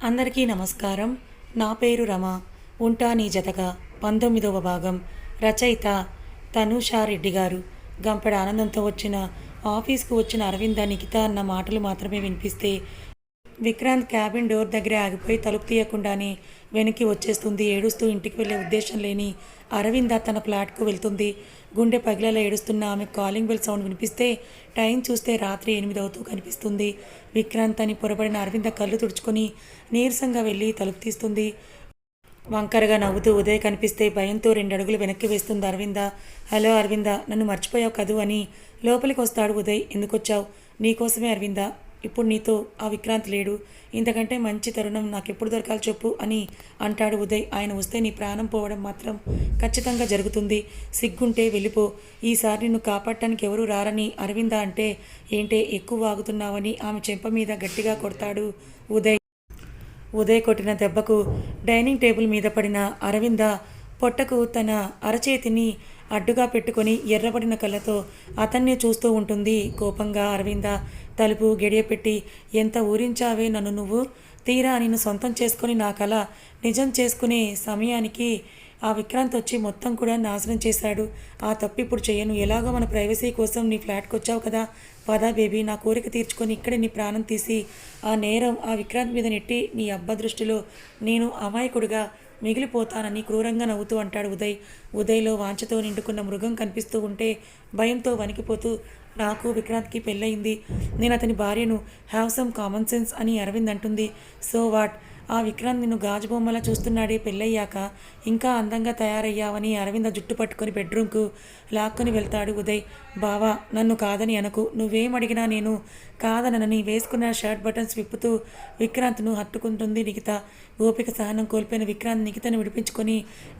అందరికీ నమస్కారం. నా పేరు రమ. ఉంటా నీ జతగా పంతొమ్మిదవ భాగం. రచయిత తనుషారెడ్డి గారు. గంపెడ ఆనందంతో వచ్చిన ఆఫీస్కు వచ్చిన అరవింద నిఖిత అన్న మాటలు మాత్రమే వినిపిస్తే విక్రాంత్ క్యాబిన్ డోర్ దగ్గరే ఆగిపోయి తలుపు తీయకుండానే వెనక్కి వచ్చేస్తుంది ఏడుస్తూ ఇంటికి వెళ్ళే ఉద్దేశం లేని అరవింద తన ఫ్లాట్కు వెళ్తుంది. గుండె పగిలేలా ఏడుస్తున్న ఆమె కాలింగ్ బెల్ సౌండ్ వినిపిస్తే టైం చూస్తే రాత్రి ఎనిమిది అవుతూ కనిపిస్తుంది. విక్రాంత్ అని పొరబడిన అరవింద కళ్ళు తుడుచుకొని నీరసంగా వెళ్ళి తలుపు తీస్తుంది. వంకరగా నవ్వుతూ ఉదయ్ కనిపిస్తే భయంతో రెండు అడుగులు వెనక్కి వేస్తుంది అరవింద. హలో అరవింద నన్ను మర్చిపోయావు కదూ అని లోపలికి వస్తాడు ఉదయ్. ఎందుకొచ్చావు? నీకోసమే అరవింద. ఇప్పుడు నీతో ఆ విక్రాంత్ లేడు. ఇంతకంటే మంచి తరుణం నాకెప్పుడు దొరకాలి చెప్పు అని అంటాడు ఉదయ్. ఆయన వస్తే నీ ప్రాణం పోవడం మాత్రం ఖచ్చితంగా జరుగుతుంది. సిగ్గుంటే వెళ్ళిపో. ఈసారి నిన్ను కాపాడటానికి ఎవరు రారని అరవింద అంటే ఏంటే ఎక్కువ వాగుతున్నావని ఆమె చెంప మీద గట్టిగా కొడతాడు ఉదయ్. ఉదయ్ కొట్టిన దెబ్బకు డైనింగ్ టేబుల్ మీద పడిన అరవింద పొట్టకు తన అరచేతిని అడ్డుగా పెట్టుకొని ఎర్రబడిన కళ్ళతో అతన్నే చూస్తూ ఉంటుంది. కోపంగా అరవింద తలుపు గడియపెట్టి ఎంత ఊరించావే నన్ను నువ్వు? తీరా నిన్ను సొంతం చేసుకొని నా కళ నిజం చేసుకునే సమయానికి ఆ విక్రాంత్ వచ్చి మొత్తం కూడా నాశనం చేశాడు. ఆ తప్పు ఇప్పుడు చేయను. ఎలాగో మన ప్రైవసీ కోసం నీ ఫ్లాట్కి వచ్చావు కదా. పదా బేబీ నా కోరిక తీర్చుకొని ఇక్కడే నీ ప్రాణం తీసి ఆ నేరం ఆ విక్రాంత్ మీద నెట్టి నీ అబ్బ దృష్టిలో నేను అమాయకుడిగా మిగిలిపోతానని క్రూరంగా నవ్వుతూ అంటాడు ఉదయ్. ఉదయ్లో వాంఛతో నిండుకున్న మృగం కనిపిస్తూ ఉంటే భయంతో వణికిపోతూ నాకు విక్రాంత్కి పెళ్ళయింది. నేను అతని భార్యను. హ్యావ్ సమ్ కామన్ సెన్స్ అని అరవింద్ అంటుంది. సో వాట్ ఆ విక్రాంత్ నిన్ను గాజు బొమ్మలా చూస్తున్నాడే పెళ్ళయ్యాక ఇంకా అందంగా తయారయ్యావని అరవింద జుట్టు పట్టుకొని బెడ్రూమ్కు లాక్కొని వెళ్తాడు ఉదయ్. బావా నన్ను కాదని అనకు. నువ్వేం అడిగినా నేను కాదనని వేసుకున్న షర్ట్ బటన్స్ విప్పుతూ విక్రాంత్ను హత్తుకుంటుంది నిఖిత. ఓపిక సహనం కోల్పోయిన విక్రాంత్ నిఖితను విడిపించుకొని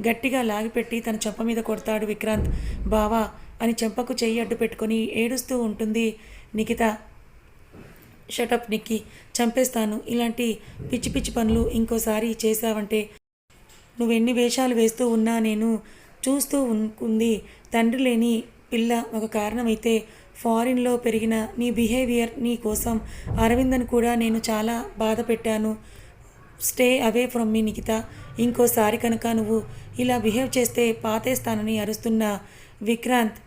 గట్టిగా లాగిపెట్టి తన చెంప మీద కొడతాడు విక్రాంత్. బావా అని చెంపకు చెయ్యి అడ్డు పెట్టుకొని ఏడుస్తూ ఉంటుంది నిఖిత. షటప్ నిక్కి చంపేస్తాను. ఇలాంటి పిచ్చి పిచ్చి పనులు ఇంకోసారి చేశావంటే నువ్వెన్ని వేషాలు వేస్తూ ఉన్నా నేను చూస్తూ ఉంది. తండ్రి లేని పిల్ల ఒక కారణమైతే ఫారిన్లో పెరిగిన నీ బిహేవియర్ నీ కోసం అరవిందన్ కూడా నేను చాలా బాధ పెట్టాను stay away from me Nikhita. ఇంకోసారి కనుక నువ్వు ఇలా బిహేవ్ చేస్తే పాతేస్తానని అరుస్తున్న విక్రాంత్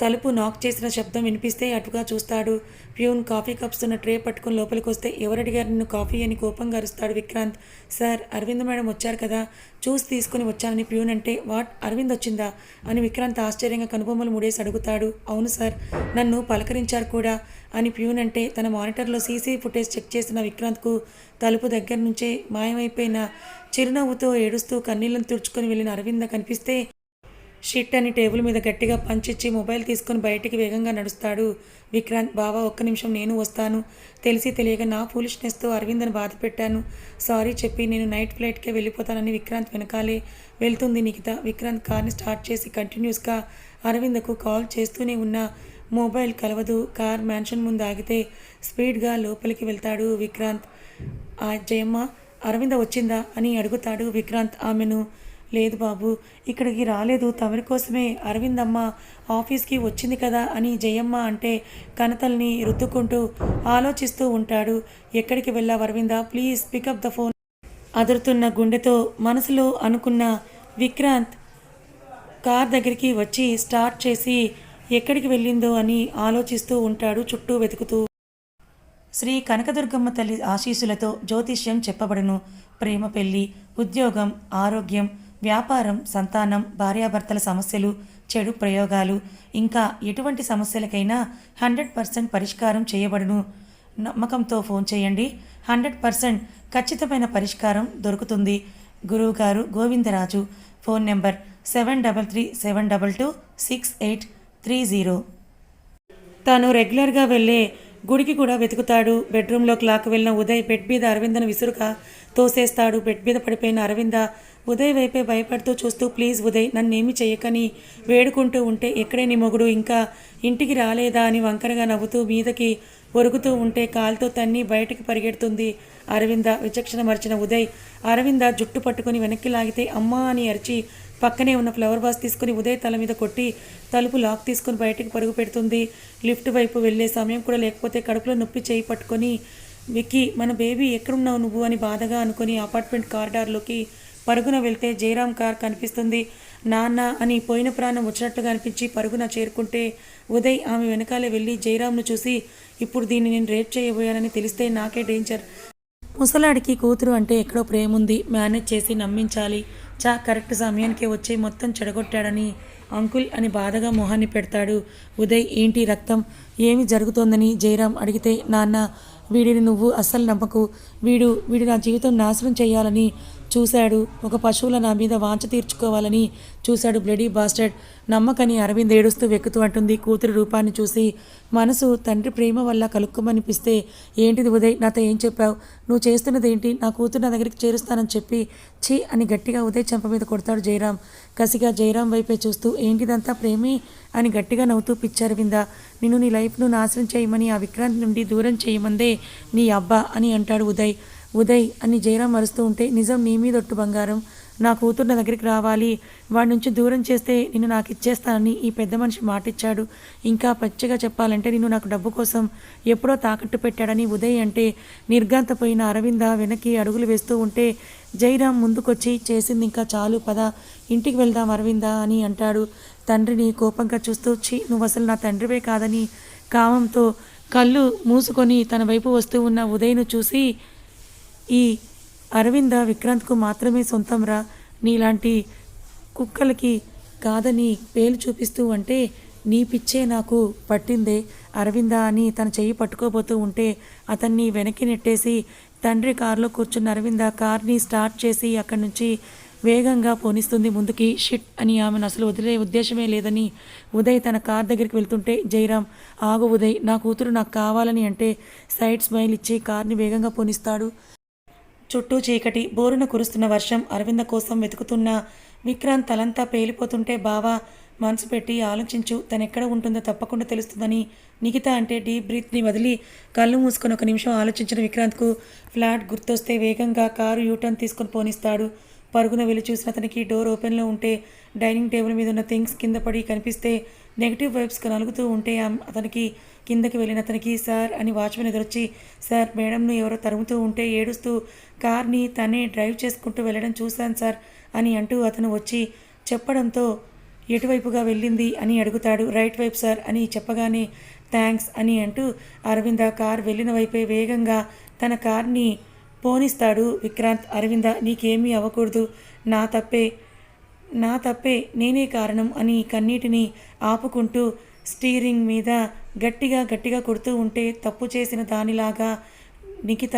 తలుపు నాక్ చేసిన శబ్దం వినిపిస్తే అటుగా చూస్తాడు. ప్యూన్ కాఫీ కప్స్ ఉన్న ట్రే పట్టుకుని లోపలికి వస్తే ఎవరడిగారు నిన్ను కాఫీ అని కోపంగా అరుస్తాడు విక్రాంత్. సార్ అరవింద్ మేడం వచ్చారు కదా. చూసి తీసుకుని వచ్చానని ప్యూన్ అంటే వాట్? అరవింద్ వచ్చిందా? అని విక్రాంత్ ఆశ్చర్యంగా కనుబొమ్మలు ముడేసి అడుగుతాడు. అవును సార్ నన్ను పలకరించారు కూడా అని ప్యూన్ అంటే తన మానిటర్లో సీసీ ఫుటేజ్ చెక్ చేసిన విక్రాంత్కు తలుపు దగ్గర నుంచే మాయమైపోయిన చిరునవ్వుతో ఏడుస్తూ కన్నీళ్ళను తుడుచుకొని వెళ్ళిన అరవింద కనిపిస్తే షిట్ అని టేబుల్ మీద గట్టిగా పంచిచ్చి మొబైల్ తీసుకొని బయటికి వేగంగా నడుస్తాడు. విక్రాంత్ బావా ఒక్క నిమిషం నేను వస్తాను. తెలిసి తెలియక నా ఫూలిష్నెస్తో అరవింద్ని బాధ పెట్టాను. సారీ చెప్పి నేను నైట్ ఫ్లైట్కే వెళ్ళిపోతానని విక్రాంత్ వెనకాలే వెళ్తుంది నిఖిత. విక్రాంత్ కార్ని స్టార్ట్ చేసి కంటిన్యూస్గా అరవిందకు కాల్ చేస్తూనే ఉన్న మొబైల్ కలవదు. కార్ మ్యాన్షన్ ముందు ఆగితే స్పీడ్గా లోపలికి వెళ్తాడు విక్రాంత్. ఆ జయమ్మ అరవింద వచ్చిందా? అని అడుగుతాడు విక్రాంత్. ఆమెను లేదు బాబు ఇక్కడికి రాలేదు. తమరి కోసమే అరవిందమ్మ ఆఫీస్కి వచ్చింది కదా అని జయమ్మ అంటే కనతల్ని రుద్దుకుంటూ ఆలోచిస్తూ ఉంటాడు. ఎక్కడికి వెళ్ళావు Aravinda? Please pick up the phone. అదురుతున్న గుండెతో మనసులో అనుకున్న విక్రాంత్ కార్ దగ్గరికి వచ్చి స్టార్ట్ చేసి ఎక్కడికి వెళ్ళిందో అని ఆలోచిస్తూ ఉంటాడు చుట్టూ వెతుకుతూ. శ్రీ కనకదుర్గమ్మ తల్లి ఆశీస్సులతో జ్యోతిష్యం చెప్పబడును. ప్రేమ పెళ్ళి ఉద్యోగం ఆరోగ్యం వ్యాపారం సంతానం భార్యాభర్తల సమస్యలు చెడు ప్రయోగాలు ఇంకా ఎటువంటి సమస్యలకైనా హండ్రెడ్ పర్సెంట్ పరిష్కారం చేయబడును. నమ్మకంతో ఫోన్ చేయండి. హండ్రెడ్ పర్సెంట్ ఖచ్చితమైన పరిష్కారం దొరుకుతుంది. గురువుగారు Govindaraju phone number seven double three seven double two six eight three zero. తాను రెగ్యులర్గా వెళ్ళే గుడికి కూడా వెతుకుతాడు. బెడ్రూమ్లో క్లాక్ వెళ్ళిన ఉదయ్ బెడ్ మీద అరవిందను విసురుగా తోసేస్తాడు. బెడ్ మీద పడిపోయిన అరవింద ఉదయ్ వైపే భయపడుతూ చూస్తూ ప్లీజ్ ఉదయ్ నన్నేమి చేయకని వేడుకుంటూ ఉంటే ఎక్కడే నీ మొగుడు? ఇంకా ఇంటికి రాలేదా? అని వంకరగా నవ్వుతూ మీదకి ఒరుగుతూ ఉంటే కాలుతో తన్ని బయటకు పరిగెడుతుంది అరవింద. విచక్షణ మరిచిన ఉదయ్ అరవింద జుట్టు పట్టుకొని వెనక్కి లాగితే అమ్మా అని అరిచి పక్కనే ఉన్న ఫ్లవర్ వాస్ తీసుకుని ఉదయ్ తల మీద కొట్టి తలుపు లాక్ తీసుకుని బయటికి పరుగు పెడుతుంది. లిఫ్ట్ వైపు వెళ్ళే సమయం కూడా లేకపోతే కడుపులో నొప్పి చేయి పట్టుకొని విక్కీ మన బేబీ ఎక్కడున్నావు నువ్వు? అని బాధగా అనుకుని అపార్ట్మెంట్ కారిడార్లోకి పరుగున వెళ్తే జయరాం కార్ కనిపిస్తుంది. నాన్న అని పోయిన ప్రాణం వచ్చినట్టుగా అనిపించి పరుగున చేరుకుంటే ఉదయ్ ఆమె వెనకాలే వెళ్ళి జయరాంను చూసి ఇప్పుడు దీన్ని నేను రేప్ చేయబోయానని తెలిస్తే నాకే డేంజర్. ముసలాడికి కూతురు అంటే ఎక్కడో ప్రేమ ఉంది మేనేజ్ చేసి నమ్మించాలి. చా కరెక్ట్ సమయానికే వచ్చి మొత్తం చెడగొట్టాడని అంకుల్ అని బాధగా మొహాన్ని పెడతాడు. ఉదయ్ ఏంటి రక్తం? ఏమి జరుగుతోందని జయరాం అడిగితే నాన్న వీడిని నువ్వు అస్సలు నమ్మకు. వీడు వీడు నా జీవితం నాశనం చేయాలని చూశాడు. ఒక పశువుల నా మీద వాంచ తీర్చుకోవాలని చూశాడు బ్లడీ బాస్టర్డ్. నమ్మకని అరవింద్ ఏడుస్తూ వెక్కుతూ అంటుంది. కూతురి రూపాన్ని చూసి మనసు తండ్రి ప్రేమ వల్ల కలుక్కుమనిపిస్తే ఏంటిది ఉదయ్? నాతో ఏం చెప్పావు? నువ్వు చేస్తున్నది ఏంటి నా కూతురు నా దగ్గరికి చేరుస్తానని చెప్పి ఛీ అని గట్టిగా ఉదయ్ చెంప మీద కొడతాడు జయరాం కసిగా జయరాం వైపే చూస్తూ ఏంటిదంతా ప్రేమే? అని గట్టిగా నవ్వుతూ పిచ్చారవిందా నిన్ను నీ లైఫ్ను నాశనం చేయమని ఆ విక్రాంత్ నుండి దూరం చేయమందే నీ అబ్బా అని అంటాడు ఉదయ్. ఉదయ్ అని జయరాం అరుస్తూ ఉంటే నిజం నీ మీద ఒట్టు బంగారం. నా కూతురు నా దగ్గరికి రావాలి. వాడి నుంచి దూరం చేస్తే నిన్ను నాకు ఇచ్చేస్తానని ఈ పెద్ద మనిషి మాటిచ్చాడు. ఇంకా పచ్చిగా చెప్పాలంటే నిన్ను నాకు డబ్బు కోసం ఎప్పుడో తాకట్టు పెట్టాడని ఉదయ్ అంటే నిర్గాంతపోయిన అరవింద వెనక్కి అడుగులు వేస్తూ ఉంటే జయరాం ముందుకొచ్చి చేసింది ఇంకా చాలు పద. ఇంటికి వెళ్దాం అరవింద అని అంటాడు. తండ్రిని కోపంగా చూస్తూ చి నువ్వు అసలు నా తండ్రివే కాదని కామంతో కళ్ళు మూసుకొని తన వైపు వస్తూ ఉన్న ఉదయ్ను చూసి ఈ అరవింద విక్రాంత్కు మాత్రమే సొంతంరా నీలాంటి కుక్కలకి కాదని పేలు చూపిస్తూ అంటే నీ పిచ్చే నాకు పట్టిందే. అరవింద అని తన చెయ్యి పట్టుకోబోతూ ఉంటే అతన్ని వెనక్కి నెట్టేసి తండ్రి కారులో కూర్చున్న అరవింద కార్ని స్టార్ట్ చేసి అక్కడి నుంచి వేగంగా పోనిస్తుంది ముందుకి. షిట్ అని ఆమెను అసలు వదిలే ఉద్దేశమే లేదని ఉదయ్ తన కార్ దగ్గరికి వెళ్తుంటే జయరాం ఆగు ఉదయ్ నా కూతురు నాకు కావాలని అంటే సైడ్ స్మైల్ ఇచ్చి కార్ని వేగంగా పోనిస్తాడు. చుట్టూ చీకటి బోరున కురుస్తున్న వర్షం అరవింద కోసం వెతుకుతున్న విక్రాంత్ తలంతా పేలిపోతుంటే బావా మనసు పెట్టి ఆలోచించు తనెక్కడ ఉంటుందో తప్పకుండా తెలుస్తుందని నిఖిత అంటే డీప్ బ్రీత్ని వదిలి కళ్ళు మూసుకొని ఒక నిమిషం ఆలోచించిన విక్రాంత్కు ఫ్లాట్ గుర్తొస్తే వేగంగా కారు యూటర్న్ తీసుకొని పోనిస్తాడు. పరుగున వెళ్ళి చూసిన అతనికి డోర్ ఓపెన్లో ఉంటే డైనింగ్ టేబుల్ మీద ఉన్న థింగ్స్ కింద పడి కనిపిస్తే నెగిటివ్ వైబ్స్ నలుగుతూ ఉంటే అతనికి కిందకి వెళ్ళిన అతనికి సార్ అని వాచ్మెన్ ఎదురొచ్చి సార్ మేడంను ఎవరో తరుముతూ ఉంటే ఏడుస్తూ కార్ని తనే డ్రైవ్ చేసుకుంటూ వెళ్ళడం చూశాను సార్ అని అంటూ అతను వచ్చి చెప్పడంతో ఎటువైపుగా వెళ్ళింది? అని అడుగుతాడు. రైట్ వైపు సార్ అని చెప్పగానే థ్యాంక్స్ అని అంటూ అరవింద కార్ వెళ్ళిన వైపే వేగంగా తన కార్ని పోనిస్తాడు. విక్రాంత్ అరవింద నీకేమీ అవ్వకూడదు. నా తప్పే నా తప్పే నేనే కారణం అని కన్నీటిని ఆపుకుంటూ స్టీరింగ్ మీద గట్టిగా గట్టిగా కొడుతూ ఉంటే తప్పు చేసిన దానిలాగా నిఖిత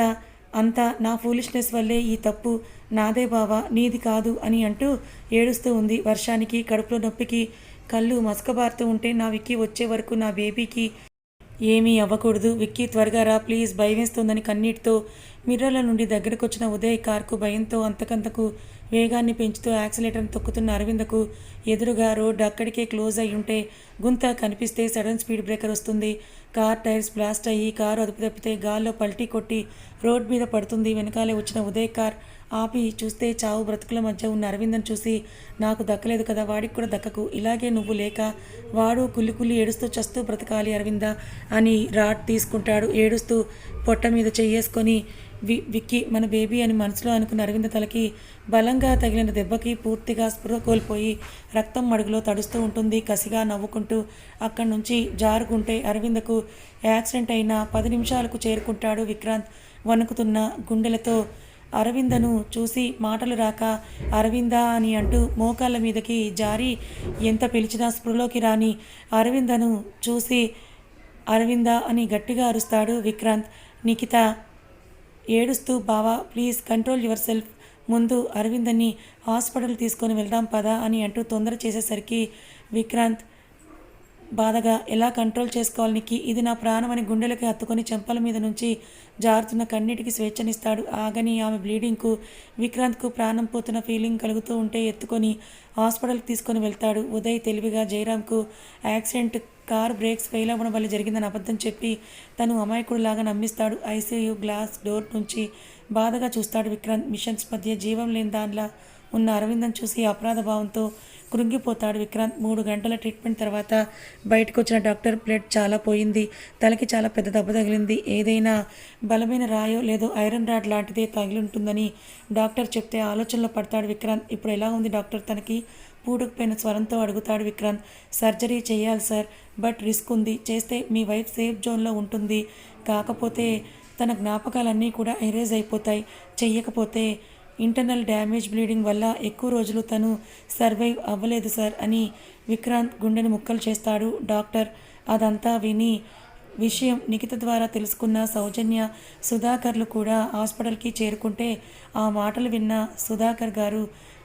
అంతా నా ఫూలిష్నెస్ వల్లే ఈ తప్పు నాదే బావా నీది కాదు అని అంటూ ఏడుస్తూ ఉంది వర్షానికి కడుపులో నొప్పికి కళ్ళు మసకబారుతూ ఉంటే నా విక్కీ వచ్చే వరకు నా బేబీకి ఏమీ అవ్వకూడదు. విక్కీ త్వరగా రా ప్లీజ్ భయమేస్తోందని కన్నీటితో మిర్రర్ల నుండి దగ్గరకు వచ్చిన ఉదయ్ కార్కు భయంతో అంతకంతకు వేగాన్ని పెంచుతూ యాక్సిలేటర్ తొక్కుతున్న అరవిందకు ఎదురుగా రోడ్డు అక్కడికే క్లోజ్ అయి ఉంటే గుంత కనిపిస్తే సడన్ స్పీడ్ బ్రేకర్ వస్తుంది. కార్ టైర్స్ బ్లాస్ట్ అయ్యి కారు అదుపు తప్పితే గాల్లో పల్టీ కొట్టి రోడ్ మీద పడుతుంది. వెనకాలే వచ్చిన ఉదయ్ కార్ ఆపి చూస్తే చావు బ్రతుకుల మధ్య ఉన్న అరవిందను చూసి నాకు దక్కలేదు కదా వాడికి కూడా దక్కకు. ఇలాగే నువ్వు లేక వాడు కుల్లి కుల్లి ఏడుస్తూ చస్తూ బ్రతకాలి అరవింద అని రాడ్ తీసుకుంటాడు. ఏడుస్తూ పొట్ట మీద చెయ్యేసుకొని వి విక్కి మన బేబీ అని మనసులో అనుకున్న అరవింద తలకి బలంగా తగిలిన దెబ్బకి పూర్తిగా స్పృహ కోల్పోయి రక్తం మడుగులో తడుస్తూ ఉంటుంది. కసిగా నవ్వుకుంటూ అక్కడి నుంచి జారుకుంటే అరవిందకు యాక్సిడెంట్ అయిన పది నిమిషాలకు చేరుకుంటాడు విక్రాంత్. వణుకుతున్న గుండెలతో అరవిందను చూసి మాటలు రాక అరవింద అని అంటూ మోకాళ్ళ మీదకి జారి ఎంత పిలిచినా స్పృహలోకి రాని అరవిందను చూసి అరవింద అని గట్టిగా అరుస్తాడు విక్రాంత్. నిఖిత ఏడుస్తూ బావా ప్లీజ్ కంట్రోల్ యువర్ సెల్ఫ్. ముందు అరవిందని హాస్పిటల్ తీసుకొని వెళ్దాం పదా అని అంటూ తొందర చేసేసరికి విక్రాంత్ బాధగా ఎలా కంట్రోల్ చేసుకోవాలి నీకు ఇది నా ప్రాణమని గుండెలకి హత్తుకొని చెంపల మీద నుంచి జారుతున్న కన్నీటికి స్వేచ్ఛనిస్తాడు. ఆగని ఆమె బ్లీడింగ్కు విక్రాంత్కు ప్రాణం పోతున్న ఫీలింగ్ కలుగుతూ ఉంటే ఎత్తుకొని హాస్పిటల్కి తీసుకొని వెళ్తాడు. ఉదయ్ తెలివిగా జయరామ్కు యాక్సిడెంట్ కార్ బ్రేక్స్ ఫెయిల్ అవ్వడం వల్ల జరిగిందని అబద్ధం చెప్పి తను అమాయకుడిలాగా నమ్మిస్తాడు. ఐసీయూ గ్లాస్ డోర్ నుంచి బాధగా చూస్తాడు విక్రాంత్. మిషన్స్ మధ్య జీవం లేని దానిలా ఉన్న అరవిందం చూసి అపరాధ భావంతో కృంగిపోతాడు విక్రాంత్. మూడు గంటల ట్రీట్మెంట్ తర్వాత బయటకు వచ్చిన డాక్టర్ బ్లడ్ చాలా పోయింది. తలకి చాలా పెద్ద దెబ్బ తగిలింది. ఏదైనా బలమైన రాయో లేదో ఐరన్ రాడ్ లాంటిదే తగిలి ఉంటుందని డాక్టర్ చెప్తే ఆలోచనలో పడతాడు విక్రాంత్. ఇప్పుడు ఎలా ఉంది డాక్టర్? తనకి పూడుకుపోయిన స్వరంతో అడుగుతాడు విక్రాంత్ సర్జరీ చేయాలి సార్ బట్ రిస్క్ ఉంది చేస్తే మీ వైఫ్ సేఫ్ జోన్లో ఉంటుంది. కాకపోతే తన జ్ఞాపకాలన్నీ కూడా ఎరేజ్ అయిపోతాయి. చెయ్యకపోతే ఇంటర్నల్ డ్యామేజ్ బ్లీడింగ్ వల్ల ఎక్కువ రోజులు తను సర్వైవ్ అవ్వలేదు సార్ అని విక్రాంత్ గుండెని ముక్కలు చేస్తాడు డాక్టర్. అదంతా విని విషయం నిఖిత ద్వారా తెలుసుకున్న సౌజన్య సుధాకర్లు కూడా హాస్పిటల్కి చేరుకుంటే ఆ మాటలు విన్న సుధాకర్ గారు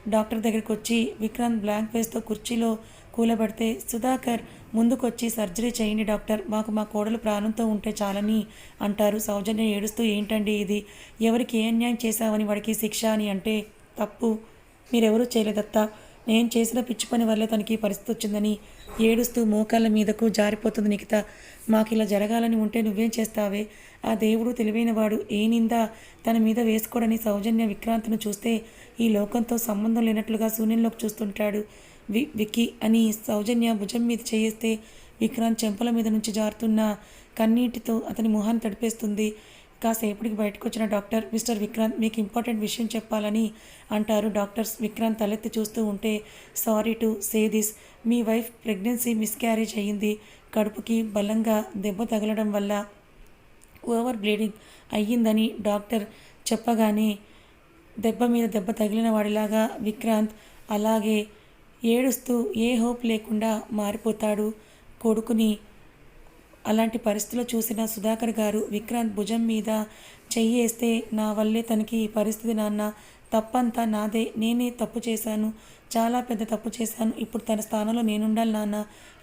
డాక్టర్ దగ్గరికి వచ్చి విక్రాంత్ బ్లాంక్ ఫేస్తో కుర్చీలో కూలబడితే సుధాకర్ ముందుకొచ్చి సర్జరీ చేయండి డాక్టర్ మాకు మా కోడలు ప్రాణంతో ఉంటే చాలని అంటారు. సౌజన్య ఏడుస్తూ ఏంటండి ఇది? ఎవరికి ఏ అన్యాయం చేశావని వాడికి శిక్ష అని అంటే తప్పు. మీరెవరూ చేయలేదత్తా? నేను చేసిన పిచ్చి పని వల్లే తనకి పరిస్థితి వచ్చిందని ఏడుస్తూ మోకాళ్ళ మీదకు జారిపోతుంది నిఖిత. మాకు ఇలా జరగాలని ఉంటే నువ్వేం చేస్తావే? ఆ దేవుడు తెలివైనవాడు. ఏ నింద తన మీద వేసుకోడని సౌజన్య విక్రాంత్ను చూస్తే ఈ లోకంతో సంబంధం లేనట్లుగా శూన్యంలోకి చూస్తుంటాడు వి వికి అని సౌజన్య భుజం మీద చేయిస్తే విక్రాంత్ చెంపల మీద నుంచి జారుతున్న కన్నీటితో అతని మొహాన్ని తడిపేస్తుంది. కాసేపటికి బయటకు వచ్చిన డాక్టర్ మిస్టర్ విక్రాంత్ మీకు ఇంపార్టెంట్ విషయం చెప్పాలని అంటారు. డాక్టర్స్ విక్రాంత్ తలెత్తి చూస్తూ ఉంటే సారీ టు సే దిస్ మీ వైఫ్ ప్రెగ్నెన్సీ మిస్క్యారేజ్ అయ్యింది కడుపుకి బలంగా దెబ్బ తగలడం వల్ల ఓవర్ బ్లీడింగ్ అయ్యిందని డాక్టర్ చెప్పగానే దెబ్బ మీద దెబ్బ తగిలిన వాడిలాగా విక్రాంత్ అలాగే ఏడుస్తూ ఏ హోప్ లేకుండా మారిపోతాడు. కొడుకుని అలాంటి పరిస్థితిలో చూసిన సుధాకర్ గారు విక్రాంత్ భుజం మీద చెయ్యేస్తే నా వల్లే తనకి ఈ పరిస్థితి నాన్న. తప్పంతా నాదే. నేనే తప్పు చేశాను. చాలా పెద్ద తప్పు చేశాను. ఇప్పుడు తన స్థానంలో నేనుండాలి నాన్న.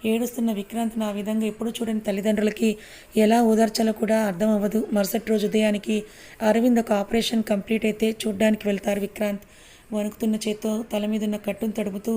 ఏడుస్తున్న విక్రాంత్ నా విధంగా ఎప్పుడు చూడని తల్లిదండ్రులకి ఎలా ఓదార్చాలో కూడా అర్థం అవ్వదు. మరుసటి రోజు ఉదయానికి అరవింద్ ఒక ఆపరేషన్ కంప్లీట్ అయితే చూడ్డానికి వెళ్తారు విక్రాంత్. వణుకుతున్న చేత్తో తల మీద ఉన్న కట్టును తడుపుతూ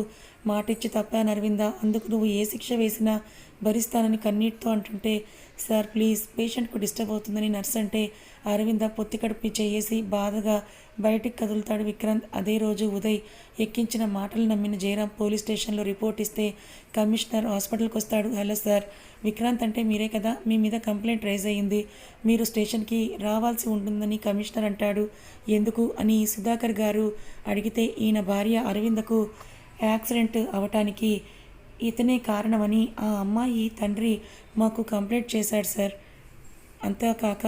మాటిచ్చి తప్పాను అరవింద అందుకు నువ్వు ఏ శిక్ష వేసినా భరిస్తానని కన్నీటితో అంటుంటే సార్ ప్లీజ్ పేషెంట్కు డిస్టర్బ్ అవుతుందని నర్స్ అంటే అరవింద పొత్తి కడుపు చేసి బాధగా బయటికి కదులుతాడు విక్రాంత్. అదే రోజు ఉదయ్ ఎక్కించిన మాటలు నమ్మిన జయరాం పోలీస్ స్టేషన్లో రిపోర్ట్ ఇస్తే కమిషనర్ హాస్పిటల్కి వస్తాడు. హలో సార్ విక్రాంత్ అంటే మీరే కదా? మీ మీద కంప్లైంట్ రైజ్ అయ్యింది. మీరు స్టేషన్కి రావాల్సి ఉంటుందని కమిషనర్ అంటాడు. ఎందుకు? అని సుధాకర్ గారు అడిగితే ఈయన భార్య అరవిందకు యాక్సిడెంట్ అవటానికి ఇతనే కారణమని ఆ అమ్మాయి తండ్రి మాకు కంప్లైంట్ చేశాడు సార్. అంతేకాక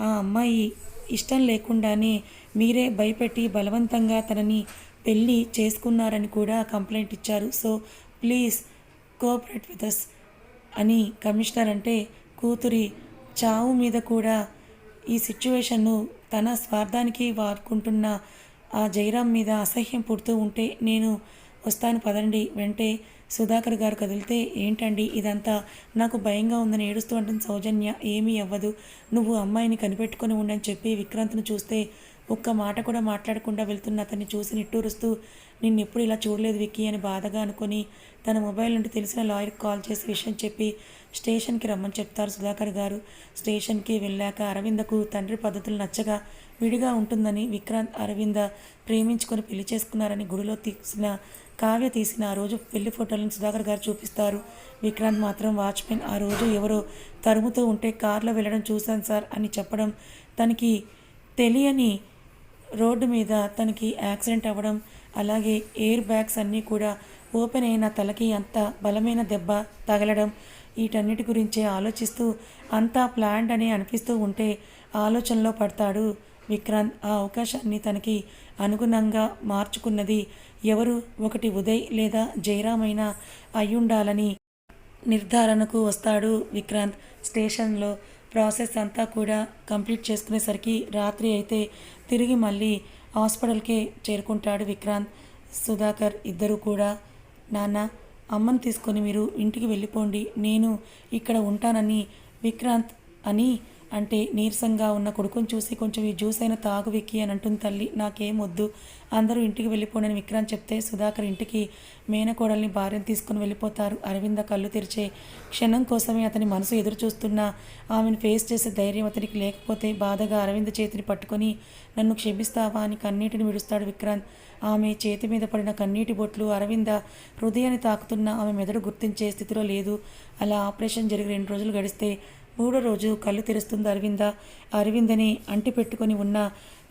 ఆ అమ్మాయి ఇష్టం లేకుండానే మీరే భయపెట్టి బలవంతంగా తనని పెళ్ళి చేసుకున్నారని కూడా కంప్లైంట్ ఇచ్చారు. So please cooperate with us అని కమిషనర్ అంటే కూతురి చావు మీద కూడా ఈ సిచ్యువేషన్ను తన స్వార్థానికి వాడుకుంటున్న ఆ జైరాం మీద అసహ్యం పుడుతూ ఉంటే నేను వస్తాను పదండి. వెంటే సుధాకర్ గారు కదిలితే ఏంటండి ఇదంతా? నాకు భయంగా ఉందని ఏడుస్తూ అంటుంది సౌజన్య. ఏమీ అవ్వదు. నువ్వు అమ్మాయిని కనిపెట్టుకొని ఉండని చెప్పి విక్రాంత్ను చూస్తే ఒక్క మాట కూడా మాట్లాడకుండా వెళ్తున్న అతన్ని చూసి నిట్టూరుస్తూ నిన్నెప్పుడు ఇలా చూడలేదు విక్కీ అని బాధగా అనుకొని తన మొబైల్ నుండి తెలిసిన లాయర్కి కాల్ చేసి విషయం చెప్పి స్టేషన్కి రమ్మని చెప్తారు సుధాకర్ గారు. స్టేషన్కి వెళ్ళాక అరవిందకు తండ్రి పద్ధతులు నచ్చగా విడిగా ఉంటుందని విక్రాంత్ అరవింద ప్రేమించుకొని పెళ్ళి చేసుకున్నారని గుడిలో తీసిన కావ్య తీసిన ఆ రోజు పెళ్ళి ఫోటోలను సుధాకర్ గారు చూపిస్తారు. విక్రాంత్ మాత్రం వాచ్మెన్. ఆ రోజు ఎవరో తరుముతూ ఉంటే కార్లో వెళ్ళడం చూశాను సార్ అని చెప్పడం తనకి తెలియని రోడ్డు మీద తనకి యాక్సిడెంట్ అవ్వడం అలాగే ఎయిర్ బ్యాగ్స్ అన్నీ కూడా ఓపెన్ అయిన తలకి అంత బలమైన దెబ్బ తగలడం వీటన్నిటి గురించే ఆలోచిస్తూ అంతా ప్లాన్డ్ అని అనిపిస్తూ ఉంటే ఆలోచనలో పడతాడు. విక్రాంత్ ఆ అవకాశాన్ని తనకి అనుగుణంగా మార్చుకున్నది ఎవరు ఒకటి ఉదయ్ లేదా జయరామైనా అయ్యుండాలని నిర్ధారణకు వస్తాడు విక్రాంత్. స్టేషన్లో ప్రాసెస్ అంతా కూడా కంప్లీట్ చేసుకునేసరికి రాత్రి అయితే తిరిగి మళ్ళీ హాస్పిటల్కే చేరుకుంటాడు విక్రాంత్. సుధాకర్ ఇద్దరు కూడా నాన్న అమ్మను తీసుకొని మీరు ఇంటికి వెళ్ళిపోండి. నేను ఇక్కడ ఉంటానని విక్రాంత్ అని అంటే నీరసంగా ఉన్న కొడుకుని చూసి కొంచెం ఈ జ్యూస్ అయినా తాగు విక్కి అని అంటుంది తల్లి. నాకేం వద్దు. అందరూ ఇంటికి వెళ్ళిపోనని విక్రాంత్ చెప్తే సుధాకర్ ఇంటికి మేనకోడల్ని భార్యను తీసుకుని వెళ్ళిపోతారు. అరవింద కళ్ళు తెరిచే క్షణం కోసమే అతని మనసు ఎదురు చూస్తున్నా. ఆమెను ఫేస్ చేసే ధైర్యం అతనికి లేకపోతే బాధగా అరవింద చేతిని పట్టుకొని నన్ను క్షమిస్తావా? అని కన్నీటిని విడుస్తాడు విక్రాంత్. ఆమె చేతి మీద పడిన కన్నీటి బొట్లు అరవింద హృదయాన్ని తాకుతున్న. ఆమె మెదడు గుర్తించే స్థితిలో లేదు. అలా ఆపరేషన్ జరిగి రెండు రోజులు గడిస్తే మూడో రోజు కళ్ళు తెరుస్తుంది అరవింద. అరవిందని అంటి పెట్టుకొని ఉన్న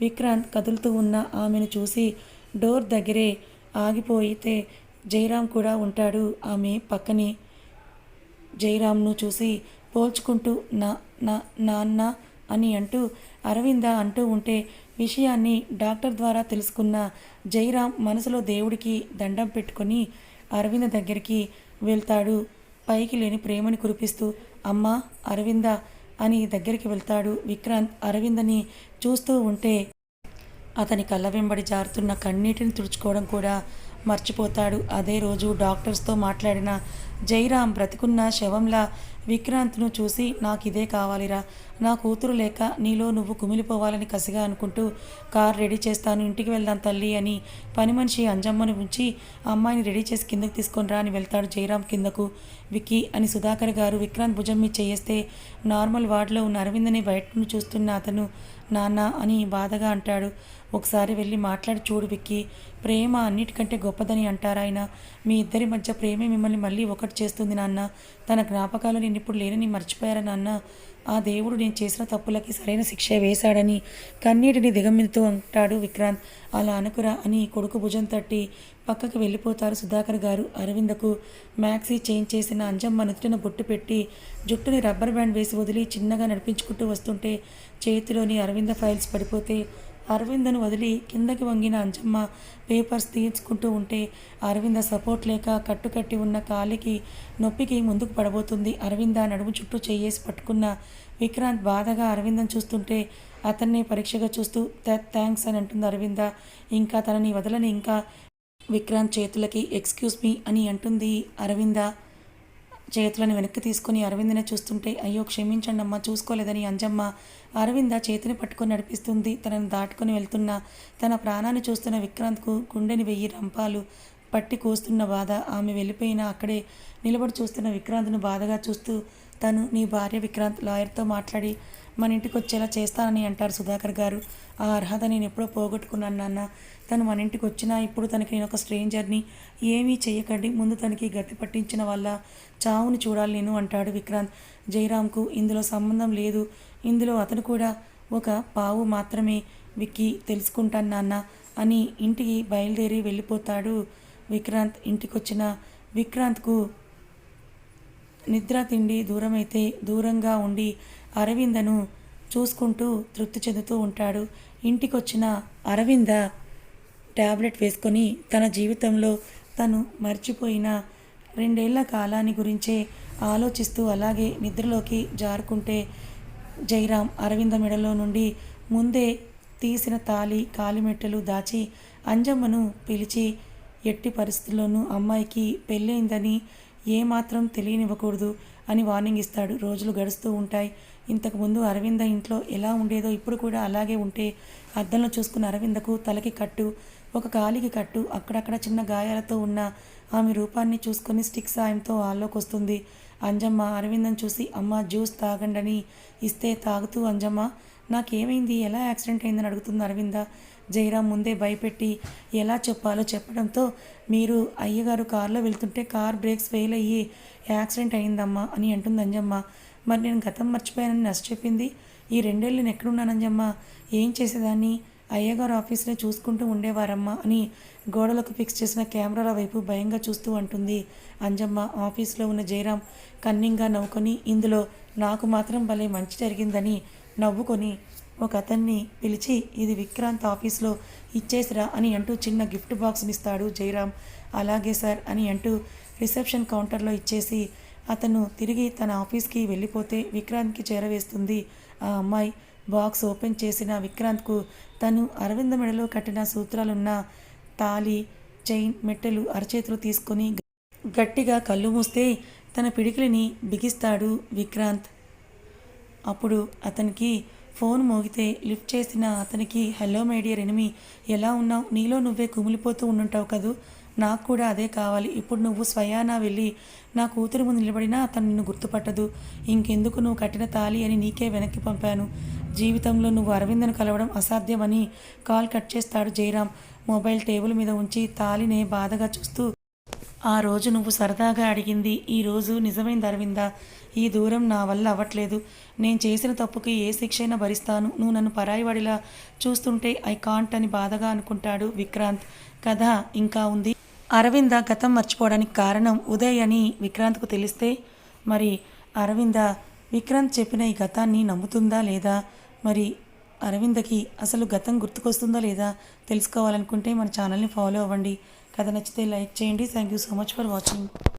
విక్రాంత్ కదులుతూ ఉన్న ఆమెను చూసి డోర్ దగ్గరే ఆగిపోయితే జయరాం కూడా ఉంటాడు. ఆమె పక్కనే జయరాంను చూసి పోల్చుకుంటూ నా నా నాన్న అని అంటూ అరవింద అంటూ ఉంటే విషయాన్ని డాక్టర్ ద్వారా తెలుసుకున్న జయరాం మనసులో దేవుడికి దండం పెట్టుకొని అరవింద దగ్గరికి వెళ్తాడు. పైకి లేని ప్రేమని కురిపిస్తూ అమ్మా అరవింద అని దగ్గరికి వెళ్తాడు విక్రాంత్. అరవిందని చూస్తూ ఉంటే అతని కళ్ళ వెంబడి జారుతున్న కన్నీటిని తుడుచుకోవడం కూడా మర్చిపోతాడు. అదే రోజు డాక్టర్స్తో మాట్లాడిన జైరాం బ్రతికున్న శవంలా విక్రాంత్ను చూసి నాకు ఇదే కావాలిరా. నా కూతురు లేక నీలో నువ్వు కుమిలిపోవాలని కసిగా అనుకుంటూ కార్ రెడీ చేస్తాను ఇంటికి వెళ్దాం తల్లి అని పని మనిషి అంజమ్మని ఉంచి అమ్మాయిని రెడీ చేసి కిందకి తీసుకొని రా అని వెళ్తాడు జయరాం కిందకు. విక్కీ అని సుధాకర్ గారు విక్రాంత్ భుజం మీద చేయేస్తే నార్మల్ వార్డులో ఉన్న అరవిందని బయటను చూస్తున్న అతను నాన్న అని బాధగా అంటాడు. ఒకసారి వెళ్ళి మాట్లాడి చూడు విక్కీ ప్రేమ అన్నిటికంటే గొప్పదని అంటారాయన. మీ ఇద్దరి మధ్య ప్రేమే మిమ్మల్ని మళ్ళీ ఒక ఒకటి చేస్తుంది నాన్న. తన జ్ఞాపకాలు నేను ఇప్పుడు లేనని మర్చిపోయారా నాన్న? ఆ దేవుడు నేను చేసిన తప్పులకి సరైన శిక్ష వేశాడని కన్నీటిని దిగమిందుతూ అంటాడు విక్రాంత్. అలా అనుకురా అని కొడుకు భుజం తట్టి పక్కకు వెళ్ళిపోతారు సుధాకర్ గారు. అరవిందకు మ్యాక్సీ చేంజ్ చేసిన అంజమ్మ నుదుటిన బొట్టు పెట్టి జుట్టుని రబ్బర్ బ్యాండ్ వేసి వదిలి చిన్నగా నడిపించుకుంటూ వస్తుంటే చేతిలోని అరవింద ఫైల్స్ పడిపోతే అరవిందను వదిలి కిందకి వంగిన అంజమ్మ పేపర్స్ తీర్చుకుంటూ ఉంటే అరవింద సపోర్ట్ లేక కట్టుకట్టి ఉన్న కాలికి నొప్పికి ముందుకు పడబోతుంది. అరవింద నడుము చుట్టూ చేయేసి పట్టుకున్న విక్రాంత్ బాధగా అరవిందం చూస్తుంటే అతన్ని పరీక్షగా చూస్తూ థ్యాంక్స్ అని అంటుంది అరవింద. ఇంకా తనని వదలని ఇంకా విక్రాంత్ చేతులకి ఎక్స్క్యూజ్ మీ అని అంటుంది అరవింద. చేతులను వెనక్కి తీసుకుని అరవిందనే చూస్తుంటే అయ్యో క్షమించండి అమ్మ చూసుకోలేదని అంజమ్మ అరవింద చేతిని పట్టుకొని నడిపిస్తుంది. తనను దాటుకొని వెళ్తున్న తన ప్రాణాన్ని చూస్తున్న విక్రాంత్కు గుండెని వెయ్యి రంపాలు పట్టి కోస్తున్న బాధ. ఆమె వెళ్ళిపోయినా అక్కడే నిలబడి చూస్తున్న విక్రాంత్ను బాధగా చూస్తూ తను నీ భార్య విక్రాంత్ లాయర్తో మాట్లాడి మన ఇంటికి వచ్చేలా చేస్తానని అంటారు సుధాకర్ గారు. ఆ అర్హత నేను ఎప్పుడో పోగొట్టుకున్నాను నాన్న. తను మన ఇంటికి వచ్చినా ఇప్పుడు తనకి నేను ఒక స్ట్రేంజర్ని ఏమీ చేయకండి ముందు తనకి గతి పట్టించిన వల్ల చావుని చూడాలి నేను అంటాడు విక్రాంత్. జయరామ్కు ఇందులో సంబంధం లేదు. ఇందులో అతను కూడా ఒక పావు మాత్రమే విక్కి తెలుసుకుంటాను నాన్న అని ఇంటికి బయలుదేరి వెళ్ళిపోతాడు విక్రాంత్. ఇంటికొచ్చిన విక్రాంత్కు నిద్ర తిండి దూరమైతే దూరంగా ఉండి అరవిందను చూసుకుంటూ తృప్తి చెందుతూ ఉంటాడు. ఇంటికొచ్చిన అరవింద ట్యాబ్లెట్ వేసుకొని తన జీవితంలో తను మర్చిపోయిన రెండేళ్ళ కాలాన్ని గురించే ఆలోచిస్తూ అలాగే నిద్రలోకి జారుకుంటే జైరాం అరవింద మెడలో నుండి ముందే తీసిన తాలి కాలిమెట్టెలు దాచి అంజమ్మను పిలిచి ఎట్టి పరిస్థితుల్లోనూ అమ్మాయికి పెళ్ళైందని ఏమాత్రం తెలియనివ్వకూడదు అని వార్నింగ్ ఇస్తాడు. రోజులు గడుస్తూ ఉంటాయి. ఇంతకుముందు అరవింద ఇంట్లో ఎలా ఉండేదో ఇప్పుడు కూడా అలాగే ఉంటే అద్దంలో చూసుకున్న అరవిందకు తలకి కట్టు ఒక కాలికి కట్టు అక్కడక్కడ చిన్న గాయాలతో ఉన్న ఆమె రూపాన్ని చూసుకొని స్టిక్ సాయంతో ఆలోకి వస్తుంది అంజమ్మ అరవిందం చూసి అమ్మ జ్యూస్ తాగండని ఇస్తే తాగుతూ అంజమ్మ నాకేమైంది? ఎలా యాక్సిడెంట్ అయిందని అడుగుతుంది అరవింద. జయరాం ముందే భయపెట్టి ఎలా చెప్పాలో చెప్పడంతో మీరు అయ్యగారు కారులో వెళ్తుంటే కార్ బ్రేక్స్ ఫెయిల్ అయ్యి యాక్సిడెంట్ అయిందమ్మా అని అంటుంది అంజమ్మ. మరి నేను గతం మర్చిపోయానని నచ్చ చెప్పింది. ఈ రెండేళ్ళు నేను ఎక్కడున్నానంజమ్మ ఏం చేసేదాన్ని? అయ్యగారు ఆఫీస్లో చూసుకుంటూ ఉండేవారమ్మా అని గోడలకు ఫిక్స్ చేసిన కెమెరాల వైపు భయంగా చూస్తూ అంటుంది. అంజమ్మ ఆఫీస్లో ఉన్న జయరాం కన్నింగా నవ్వుకొని ఇందులో నాకు మాత్రం భలే మంచి జరిగిందని నవ్వుకొని ఒక అతన్ని పిలిచి ఇది విక్రాంత్ ఆఫీస్లో ఇచ్చేసిరా అని అంటూ చిన్న గిఫ్ట్ బాక్స్ని ఇస్తాడు జయరాం. అలాగే సార్ అని అంటూ రిసెప్షన్ కౌంటర్లో ఇచ్చేసి అతను తిరిగి తన ఆఫీస్కి వెళ్ళిపోతే విక్రాంత్కి చేరవేస్తుంది. ఆ అమ్మాయి బాక్స్ ఓపెన్ చేసిన విక్రాంత్కు తను అరవింద మెడలో కట్టిన సూత్రాలున్న తాలి చైన్ మెట్టెలు అరచేతులు తీసుకొని గట్టిగా కళ్ళు మూస్తే తన పిడికిలిని బిగిస్తాడు విక్రాంత్. అప్పుడు అతనికి ఫోన్ మోగితే లిఫ్ట్ చేసిన అతనికి హలో మై డియర్ ఎనిమి ఎలా ఉన్నావు? నీలో నువ్వే కుమిలిపోతూ ఉండుంటావు కదూ? నాకు కూడా అదే కావాలి. ఇప్పుడు నువ్వు స్వయానా వెళ్ళి నా కూతురు ముందు నిలబడినా అతను నిన్ను గుర్తుపట్టదు. ఇంకెందుకు నువ్వు కట్టిన తాళి అని నీకే వెనక్కి పంపాను. జీవితంలో నువ్వు అరవిందను కలవడం అసాధ్యమని కాల్ కట్ చేస్తాడు జయరాం మొబైల్ టేబుల్ మీద ఉంచి తాళినే బాధగా చూస్తూ ఆ రోజు నువ్వు సరదాగా అడిగింది ఈ రోజు నిజమైంది అరవిందా? ఈ దూరం నా వల్ల అవ్వట్లేదు. నేను చేసిన తప్పుకి ఏ శిక్షైనా భరిస్తాను. నువ్వు నన్ను పరాయివాడిలా చూస్తుంటే ఐ కాంట్ అని బాధగా అనుకుంటాడు విక్రాంత్. కథ ఇంకా ఉంది. అరవింద గతం మర్చిపోవడానికి కారణం ఉదయ్ అని విక్రాంత్కు తెలిస్తే మరి అరవింద విక్రాంత్ చెప్పిన ఈ గతాన్ని నమ్ముతుందా లేదా? మరి అరవిందకి అసలు గతం గుర్తుకొస్తుందా లేదా తెలుసుకోవాలనుకుంటే మన ఛానల్ని ఫాలో అవ్వండి. కథ నచ్చితే లైక్ చేయండి. Thank you so much for watching.